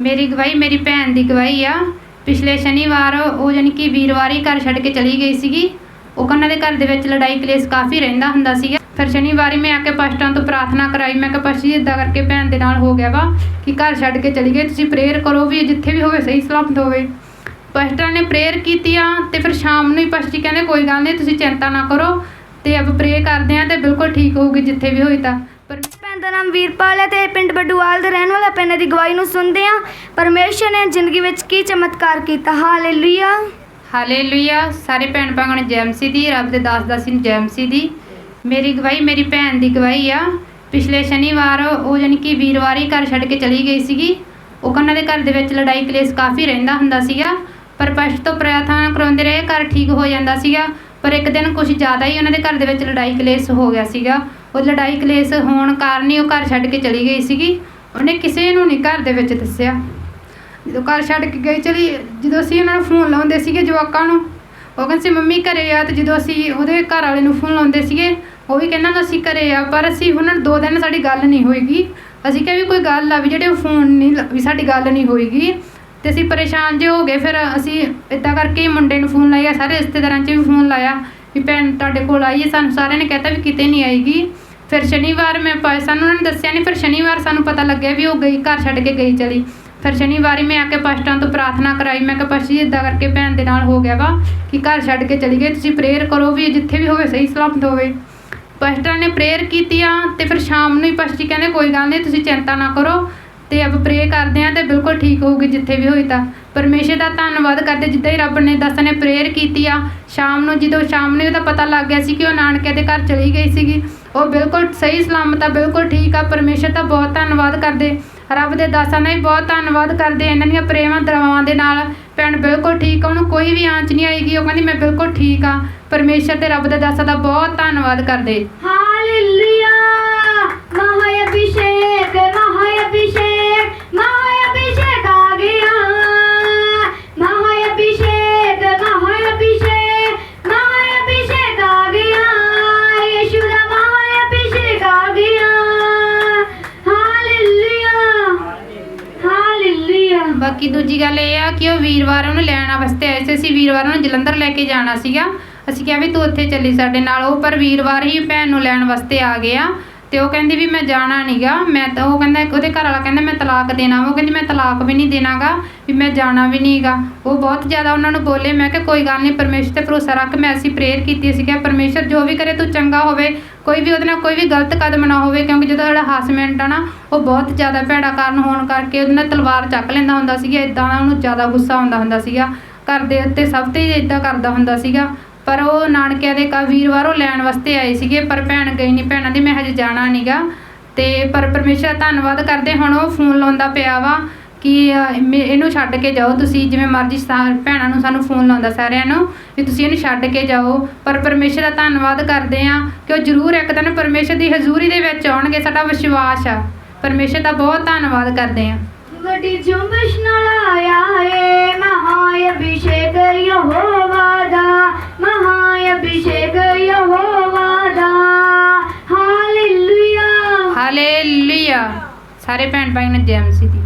ਮੇਰੀ ਗਵਾਹੀ ਮੇਰੀ ਭੈਣ ਦੀ ਗਵਾਹੀ ਆ। ਪਿਛਲੇ ਸ਼ਨੀਵਾਰ ਉਹ ਜਾਣੀ ਕਿ ਵੀਰਵਾਰ ਘਰ ਛੱਡ ਕੇ ਚਲੀ ਗਈ ਸੀਗੀ। ਉਹ ਉਹਨਾਂ ਦੇ ਘਰ ਦੇ ਵਿੱਚ ਲੜਾਈ ਕਲੇਸ਼ ਕਾਫੀ ਰਹਿੰਦਾ ਹੁੰਦਾ ਸੀਗਾ। ਫਿਰ ਸ਼ਨੀਵਾਰੀ ਮੈਂ ਆ ਕੇ ਪਸ਼ਟਾਂ ਤੋਂ ਪ੍ਰਾਰਥਨਾ ਕਰਾਈ। ਮੈਂ ਕਿਹਾ ਪਸ਼ੀ ਇਦਾਂ ਕਰਕੇ ਭੈਣ ਦੇ ਨਾਲ ਹੋ ਗਿਆ ਵਾ ਕਿ ਘਰ ਛੱਡ ਕੇ ਚਲੀ ਗਈ ਤੁਸੀਂ ਪ੍ਰੇਅਰ ਕਰੋ ਵੀ ਜਿੱਥੇ ਵੀ ਹੋਵੇ ਸਹੀ ਸਲਾਮਤ ਹੋਵੇ। ਪਸਟਰਾਂ ਨੇ ਪ੍ਰੇਅਰ ਕੀਤੀ ਆ ਤੇ ਫਿਰ ਸ਼ਾਮ ਨੂੰ ਹੀ ਪਸਟਰ ਜੀ ਕਹਿੰਦੇ, ਕੋਈ ਗੱਲ ਨਹੀਂ, ਤੁਸੀਂ ਚਿੰਤਾ ਨਾ ਕਰੋ। ਤੇ ਆਪ ਪ੍ਰੇਅਰ ਕਰਦੇ ਆ ਤੇ ਬਿਲਕੁਲ ਠੀਕ ਹੋਊਗੀ ਜਿੱਥੇ ਵੀ ਹੋਈ ਤਾਂ। ਪਰ ਭੈਣ ਦਾ ਨਾਮ ਵੀਰਪਾਲ ਹੈ ਤੇ ਪਿੰਡ ਬਡੂਵਾਲ ਦੇ ਰਹਿਣ ਦੀ ਗਵਾਹੀ ਨੂੰ ਸੁਣਦੇ ਆ ਪਰਮੇਸ਼ਰ ਨੇ ਜ਼ਿੰਦਗੀ ਵਿੱਚ ਕੀ ਚਮਤਕਾਰ ਕੀਤਾ? ਹਾਲੇਲੂਇਆ। ਹਾਲੇਲੂਇਆ। ਸਾਰੇ ਭੈਣ ਭਾਈਆਂ ਨੂੰ ਜੈਮਸੀ ਦੀ, ਰੱਬ ਦੇ ਦਾਸ ਦਾਸੀ ਨੂੰ ਜੈਮਸੀ ਦੀ। ਮੇਰੀ ਗਵਾਹੀ, ਮੇਰੀ ਭੈਣ ਦੀ ਗਵਾਹੀ ਆ। ਪਿਛਲੇ ਸ਼ਨੀਵਾਰ ਉਹ ਜਾਣੀ ਕਿ ਵੀਰਵਾਰ ਘਰ ਛੱਡ ਕੇ ਚਲੀ ਗਈ ਸੀਗੀ। ਉਹ ਉਹਨਾਂ ਦੇ ਘਰ ਦੇ ਵਿੱਚ ਲੜਾਈ ਕਲੇਸ਼ ਕਾਫੀ ਰਹਿੰਦਾ ਹੁੰਦਾ ਸੀਗਾ। ਪਰ ਪਸ਼ਟ ਤੋਂ ਪ੍ਰਾਰਥਨਾ ਕਰਾਉਂਦੇ ਰਹੇ, ਘਰ ਠੀਕ ਹੋ ਜਾਂਦਾ ਸੀਗਾ। ਪਰ ਇੱਕ ਦਿਨ ਕੁਝ ਜ਼ਿਆਦਾ ਹੀ ਉਹਨਾਂ ਦੇ ਘਰ ਦੇ ਵਿੱਚ ਲੜਾਈ ਕਲੇਸ਼ ਹੋ ਗਿਆ ਸੀਗਾ। ਉਹ ਲੜਾਈ ਕਲੇਸ਼ ਹੋਣ ਕਾਰਨ ਹੀ ਉਹ ਘਰ ਛੱਡ ਕੇ ਚਲੀ ਗਈ ਸੀਗੀ। ਉਹਨੇ ਕਿਸੇ ਨੂੰ ਨਹੀਂ ਘਰ ਦੇ ਵਿੱਚ ਦੱਸਿਆ। ਜਦੋਂ ਘਰ ਛੱਡ ਕੇ ਗਈ ਚਲੀ, ਜਦੋਂ ਅਸੀਂ ਉਹਨਾਂ ਨੂੰ ਫੋਨ ਲਾਉਂਦੇ ਸੀਗੇ ਜਵਾਕਾਂ ਨੂੰ, ਉਹ ਕਹਿੰਦੇ ਸੀ, ਮੰਮੀ ਘਰੇ ਆ। ਤੇ ਜਦੋਂ ਅਸੀਂ ਉਹਦੇ ਘਰ ਵਾਲੇ ਨੂੰ ਫੋਨ ਲਾਉਂਦੇ ਸੀਗੇ, ਉਹ ਵੀ ਕਹਿੰਦਾ ਅਸੀਂ ਘਰੇ ਆ। ਪਰ ਅਸੀਂ ਉਹਨਾਂ ਨੂੰ ਦੋ ਦਿਨ ਸਾਡੀ ਗੱਲ ਨਹੀਂ ਹੋਏਗੀ ਅਸੀਂ ਕਿਹਾ ਵੀ ਕੋਈ ਗੱਲ ਆ ਵੀ ਜਿਹੜੇ ਫੋਨ ਨਹੀਂ ਲ- ਵੀ ਸਾਡੀ ਗੱਲ ਨਹੀਂ ਹੋਏਗੀ ਤੇ ਅਸੀਂ ਪਰੇਸ਼ਾਨ ਜੇ ਹੋ ਗਏ, ਫਿਰ ਅਸੀਂ ਇਦਾਂ ਕਰਕੇ ਮੁੰਡੇ ਨੂੰ ਫੋਨ ਲਾਇਆ, ਸਾਰੇ ਰਿਸ਼ਤੇਦਾਰਾਂ 'ਚ ਵੀ ਫੋਨ ਲਾਇਆ। ਵੀ ਭੈਣ ਤੁਹਾਡੇ ਕੋਲ ਆਈਏ ਸਾਨੂੰ ਸਾਰਿਆਂ ਨੇ ਕਹਿਤਾ ਵੀ ਕਿਤੇ ਨਹੀਂ ਆਏਗੀ ਫਿਰ ਸ਼ਨੀਵਾਰ ਮੈਂ ਪਾਇਆ ਸਾਨੂੰ ਉਹਨਾਂ ਨੇ ਦੱਸਿਆ ਨਹੀਂ ਫਿਰ ਸ਼ਨੀਵਾਰ ਸਾਨੂੰ ਪਤਾ ਲੱਗਿਆ ਵੀ ਉਹ ਗਈ, ਘਰ ਛੱਡ ਕੇ ਗਈ ਚਲੀ। ਫਿਰ ਸ਼ਨੀਵਾਰ ਹੀ ਮੈਂ ਆ ਕੇ ਪਸ਼ਟਾਂ ਤੋਂ ਪ੍ਰਾਰਥਨਾ ਕਰਾਈ, ਮੈਂ ਕਿਹਾ ਪਸ਼ੀ ਇਦਾਂ ਕਰਕੇ ਭੈਣ ਦੇ ਨਾਲ ਹੋ ਗਿਆ ਵਾ ਕਿ ਘਰ ਛੱਡ ਕੇ ਚਲੀ ਗਈ ਤੁਸੀਂ ਪ੍ਰੇਅਰ ਕਰੋ ਵੀ ਜਿੱਥੇ ਵੀ ਹੋਵੇ ਸਹੀ ਸਲਾਮਤ ਹੋਵੇ। ਪਸਟਰਾਂ ਨੇ ਪ੍ਰੇਅਰ ਕੀਤੀ ਆ ਤੇ ਫਿਰ ਸ਼ਾਮ ਨੂੰ ਹੀ ਪਸਟਰ ਜੀ ਕਹਿੰਦੇ ਕੋਈ ਗੱਲ ਨਹੀਂ ਤੁਸੀਂ ਚਿੰਤਾ ਨਾ ਕਰੋ ਤੇ ਆਪ ਪ੍ਰੇ ਕਰਦੇ ਆ ਤੇ ਬਿਲਕੁਲ ਠੀਕ ਹੋਊਗੀ ਜਿੱਥੇ ਵੀ ਹੋਈ ਤਾਂ। ਪਰਮੇਸ਼ਰ ਦਾ ਧੰਨਵਾਦ ਕਰਦੇ ਜਿੱਦਾਂ ਹੀ ਰੱਬ ਨੇ ਦਸਾਂ ਨੇ ਪ੍ਰੇਅਰ ਕੀਤੀ ਆ, ਸ਼ਾਮ ਨੂੰ ਜਦੋਂ ਸ਼ਾਮ ਨੂੰ ਉਹਦਾ ਪਤਾ ਲੱਗ ਗਿਆ ਸੀ ਕਿ ਉਹ ਨਾਨਕੇ ਦੇ ਘਰ ਚਲੀ ਗਈ ਸੀਗੀ। ਉਹ ਬਿਲਕੁਲ ਸਹੀ ਸਲਾਮਤ ਆ, ਬਿਲਕੁਲ ਠੀਕ ਆ, ਪਰਮੇਸ਼ਰ ਦਾ ਬਹੁਤ ਧੰਨਵਾਦ ਕਰਦੇ। ਰੱਬ ਦੇ ਦਾਸਾਂ ਦਾ ਵੀ ਬਹੁਤ ਧੰਨਵਾਦ ਕਰਦੇ, ਇਹਨਾਂ ਦੀਆਂ ਪ੍ਰੇਮਾਂ ਦਰਵਾਵਾਂ ਦੇ ਨਾਲ। ਭੈਣ ਬਿਲਕੁਲ ਠੀਕ ਆ, ਉਹਨੂੰ ਕੋਈ ਵੀ ਆਂਚ ਨਹੀਂ ਆਏਗੀ, ਉਹ ਕਹਿੰਦੀ, ਮੈਂ ਬਿਲਕੁਲ ਠੀਕ ਆ। ਪਰਮੇਸ਼ਰ ਤੇ ਰੱਬ ਦੇ ਦਾਸਾਂ ਦਾ ਬਹੁਤ ਧੰਨਵਾਦ ਕਰਦੇ। ਹਾਲੇਲੂਇਆ! ਮਹਾਯ ਅਭਿਸ਼ੇਕ ਮਹਾਯ ਅਭਿਸ਼ੇਕ ਬਾਕੀ ਦੂਜੀ ਗੱਲ ਇਹ ਆ ਕਿ ਉਹ ਵੀਰਵਾਰ ਉਹਨੂੰ ਲੈਣ ਵਾਸਤੇ ਆਏ ਸੀ। ਅਸੀਂ ਵੀਰਵਾਰ ਨੂੰ ਜਲੰਧਰ ਲੈ ਕੇ ਜਾਣਾ ਸੀਗਾ। ਅਸੀਂ ਕਿਹਾ ਵੀ ਤੂੰ ਉੱਥੇ ਚੱਲੀ ਸਾਡੇ ਨਾਲ। ਉਹ ਪਰ ਵੀਰਵਾਰ ਹੀ ਭੈਣ ਨੂੰ ਲੈਣ ਵਾਸਤੇ ਆ ਗਿਆ ਤੇ ਉਹ ਕਹਿੰਦੀ ਵੀ ਮੈਂ ਜਾਣਾ ਨਹੀਂਗਾ ਮੈਂ ਤਾਂ ਉਹ ਕਹਿੰਦਾ, ਉਹਦੇ ਘਰ ਵਾਲਾ ਕਹਿੰਦਾ ਮੈਂ ਤਲਾਕ ਦੇਣਾ ਵਾ। ਉਹ ਕਹਿੰਦੀ ਮੈਂ ਤਲਾਕ ਵੀ ਨਹੀਂ ਦੇਣਾਗਾ, ਵੀ ਮੈਂ ਜਾਣਾ ਵੀ ਨਹੀਂਗਾ ਉਹ ਬਹੁਤ ਜ਼ਿਆਦਾ ਉਹਨਾਂ ਨੂੰ ਬੋਲੇ, ਮੈਂ ਕਿਹਾ ਕੋਈ ਗੱਲ ਨਹੀਂ, ਪਰਮੇਸ਼ਰ ਤੇ ਭਰੋਸਾ ਰੱਖ, ਮੈਂ ਅਸੀਂ ਪ੍ਰੇਅਰ ਕੀਤੀ ਸੀ ਕਿ ਪਰਮੇਸ਼ਰ ਜੋ ਵੀ ਕਰੇ ਤੂੰ ਚੰਗਾ ਹੋਵੇ, ਕੋਈ ਵੀ ਉਹਦੇ ਨਾਲ ਕੋਈ ਵੀ ਗਲਤ ਕਦਮ ਨਾ ਹੋਵੇ, ਕਿਉਂਕਿ ਜਦੋਂ ਸਾਡਾ ਹਸਬੈਂਡ ਆ ਨਾ, ਉਹ ਬਹੁਤ ਜ਼ਿਆਦਾ ਭੈੜਾ ਕਾਰਨ ਹੋਣ ਕਰਕੇ ਉਹਦੇ ਨਾਲ ਤਲਵਾਰ ਚੱਕ ਲੈਂਦਾ ਹੁੰਦਾ ਸੀਗਾ ਇਦਾਂ ਦਾ ਉਹਨੂੰ ਜ਼ਿਆਦਾ ਗੁੱਸਾ ਆਉਂਦਾ ਹੁੰਦਾ ਸੀਗਾ, ਘਰ ਦੇ ਉੱਤੇ ਸਭ ਤੇ ਇਦਾਂ ਕਰਦਾ ਹੁੰਦਾ ਸੀਗਾ ਪਰ ਉਹ ਨਾਨਕਿਆਂ ਦੇ ਕਾ ਵੀਰਵਾਰ ਲੈਣ ਵਾਸਤੇ ਆਏ ਸੀਗੇ, ਪਰ ਭੈਣ ਗਈ ਨਹੀਂ ਭੈਣਾਂ ਦੀ ਮੈਂ ਹਜੇ ਜਾਣਾ ਨਹੀਂਗਾ ਤੇ ਪਰ ਪਰਮੇਸ਼ਰ ਦਾ ਧੰਨਵਾਦ ਕਰਦੇ, ਹੁਣ ਉਹ ਫੋਨ ਲਾਉਂਦਾ ਪਿਆ ਵਾ ਕਿ ਇਹਨੂੰ ਛੱਡ ਕੇ ਜਾਓ, ਤੁਸੀਂ ਜਿਵੇਂ ਮਰਜ਼ੀ ਸਾ- ਭੈਣਾਂ ਨੂੰ ਸਾਨੂੰ ਫੋਨ ਲਾਉਂਦਾ ਸਾਰਿਆਂ ਨੂੰ ਵੀ ਤੁਸੀਂ ਇਹਨੂੰ ਛੱਡ ਕੇ ਜਾਓ। ਪਰ ਪਰਮੇਸ਼ਰ ਦਾ ਧੰਨਵਾਦ ਕਰਦੇ ਆ ਕਿ ਉਹ ਜ਼ਰੂਰ ਇੱਕ ਦਿਨ ਪਰਮੇਸ਼ਰ ਦੀ ਹਜ਼ੂਰੀ ਦੇ ਵਿੱਚ ਆਉਣਗੇ, ਸਾਡਾ ਵਿਸ਼ਵਾਸ ਆ। ਪਰਮੇਸ਼ਰ ਦਾ ਬਹੁਤ ਧੰਨਵਾਦ ਕਰਦੇ ਆ ਵੱਡੀ ਜੁੰਬਸ਼ ਨਾਲ ਆਇਆ ਸਾਰੇ ਭੈਣ ਭਾਈ ਨੂੰ ਜੈ ਮਸੀਹ ਦੀ